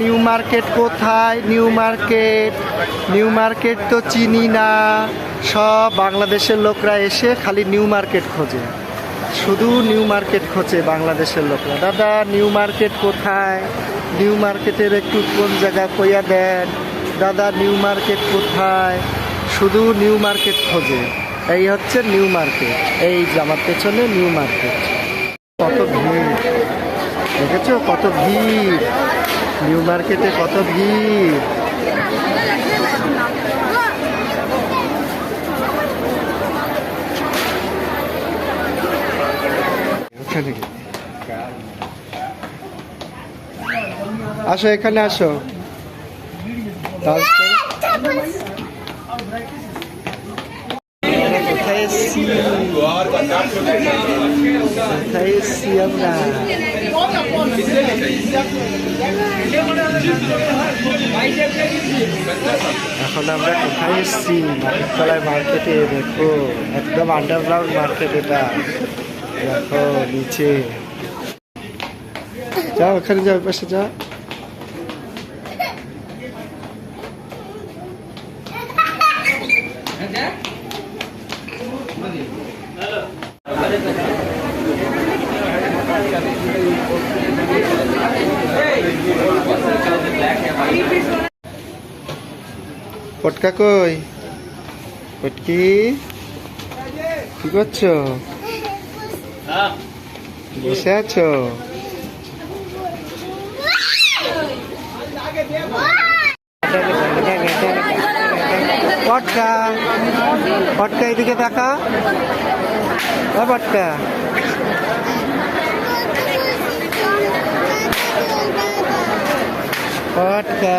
New market কোথায়, new market new market তো চিনি না। সব বাংলাদেশের লোকরা এসে খালি নিউ মার্কেট খোঁজে। শুধু নিউ মার্কেট খোঁজে বাংলাদেশের লোকরা। দাদা, নিউ মার্কেট কোথায়? নিউ মার্কেটের একটু কোন জায়গা কইয়া দেন। দাদা, নিউ মার্কেট কোথায়? শুধু নিউ মার্কেট খোঁজে। এই হচ্ছে নিউ মার্কেট। এই জামার পেছনে নিউ মার্কেট। কত ভিড়। দেখেছ? কত ভিড়। নিউ মার্কেটে কত ভিড়? আসো এখানে আসো। কোথায় আমরা এখন আমরা কোথায় এসছি? মাটিকতলায় মার্কেটে দেখো, একদম আন্ডারগ্রাউন্ড মার্কেট এটা। দেখো, নিচে। যাও, ওখানে যাও পাশে যাও। পটকা কই? পটকি? কি করছ? বসে আছো? পটকা। পটকা এদিকে দেখা। পটকা। পটকা।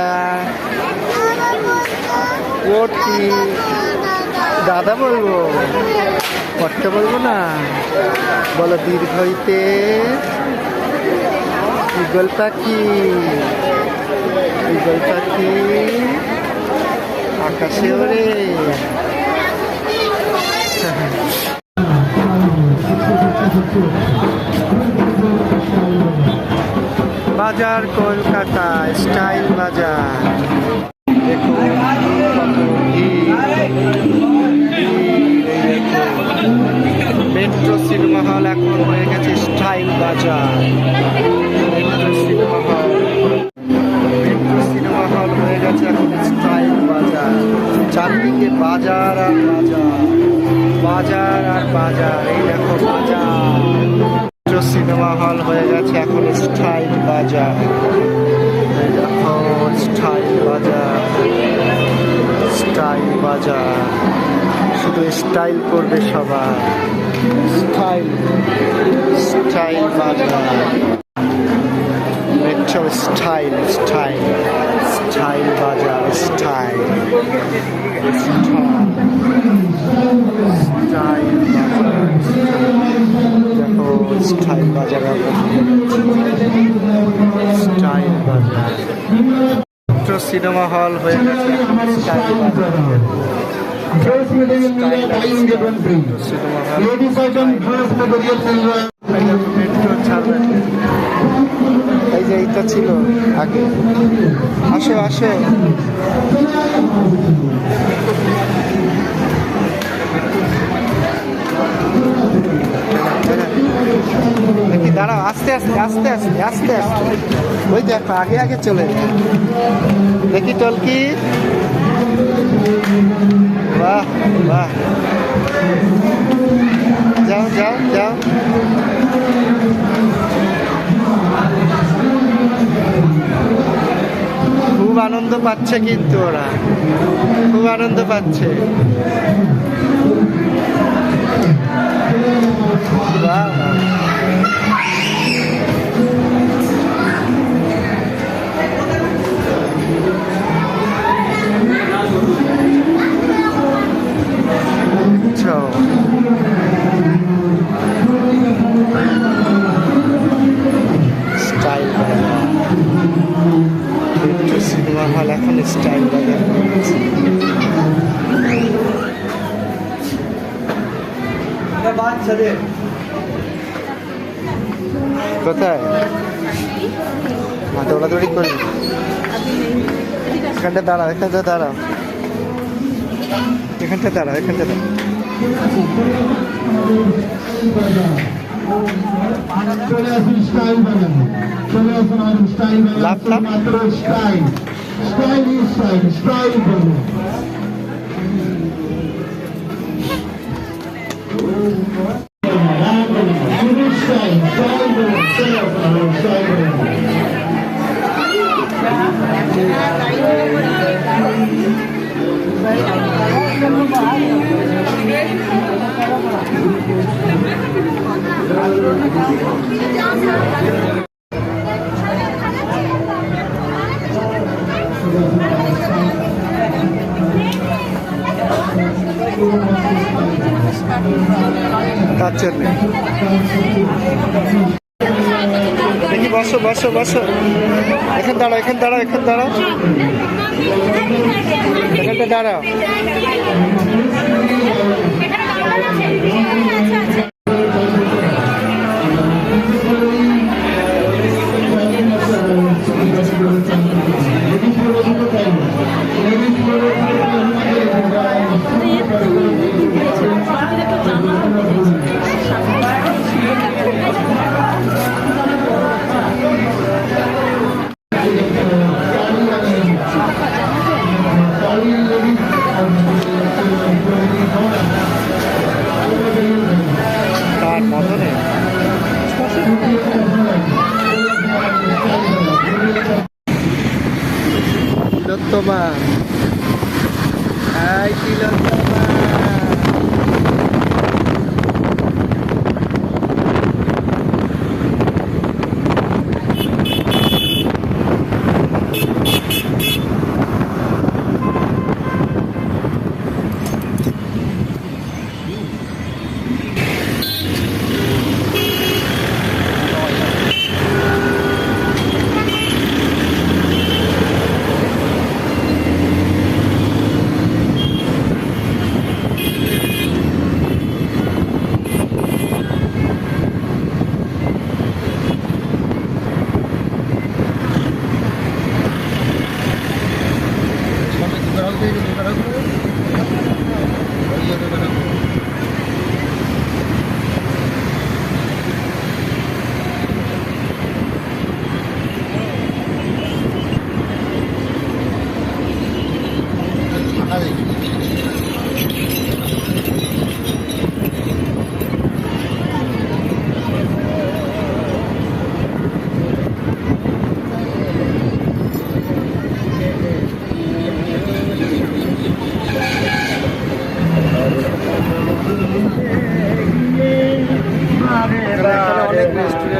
পটকি দাদা বলব? পটকা বলব না। বলো দীর্ঘ হইতে ইগল পাখি ইগল পাখি আকাশে ওরে। বাজার কলকাতা, স্টাইল মেট্রো সিনেমা হল এখন হয়ে গেছে স্টাইল বাজার। Metro cinema hall. Metro cinema hall হয়ে গেছে এখন স্টাইল বাজার। চারদিকে বাজার আর বাজার। বাজার আর বাজার, এই দেখো বাজার। সিনেমা হল হয়ে গেছে এখন স্টাইল বাজার। এই দেখো স্টাইল বাজার। স্টাইল বাজার। শুধু স্টাইল করবে সবাই। স্টাইল স্টাইল বাজার মেট্রো স্টাইল স্টাইল স্টাইল বাজার স্টাইল স্টাইল বাজার দেখো স্টাইল বাজার স্টাইল বাজার মেট্রো সিনেমা হল হয়ে গেছে স্টাইল বাজার হল Ladies item first material silver. Metro ছাড়বে এই যে এইটা ছিল আগে আসো আসো দেখি দাঁড়াও আস্তে আস্তে আস্তে আস্তে আস্তে আস্তে ওই দেখো আগে আগে চলে দেখি টলকি বাহ বাহ। যাও যাও যাও। খুব আনন্দ পাচ্ছে কিন্তু ওরা। খুব আনন্দ পাচ্ছে। বাহ, বাহ। স্টাইল হয়ে গেছে। কোথায় হ্যাঁ দৌড়াদৌড়ি করবি এখানটা দাঁড়াও এখানটা দাঁড়াও এখানটা দাঁড়াও এখানটা দাঁড়াও চলে আসুন স্টাইল বানানো চলে আসুন আর স্টাইল লাভ। মাত্র style style is style style বানানো শুধু তার জন্যে। দেখি বসো বসো বসো। এখান দাঁড়া এখান দাঁড়া এখান দাঁড়াও। এখানটা দাঁড়াও।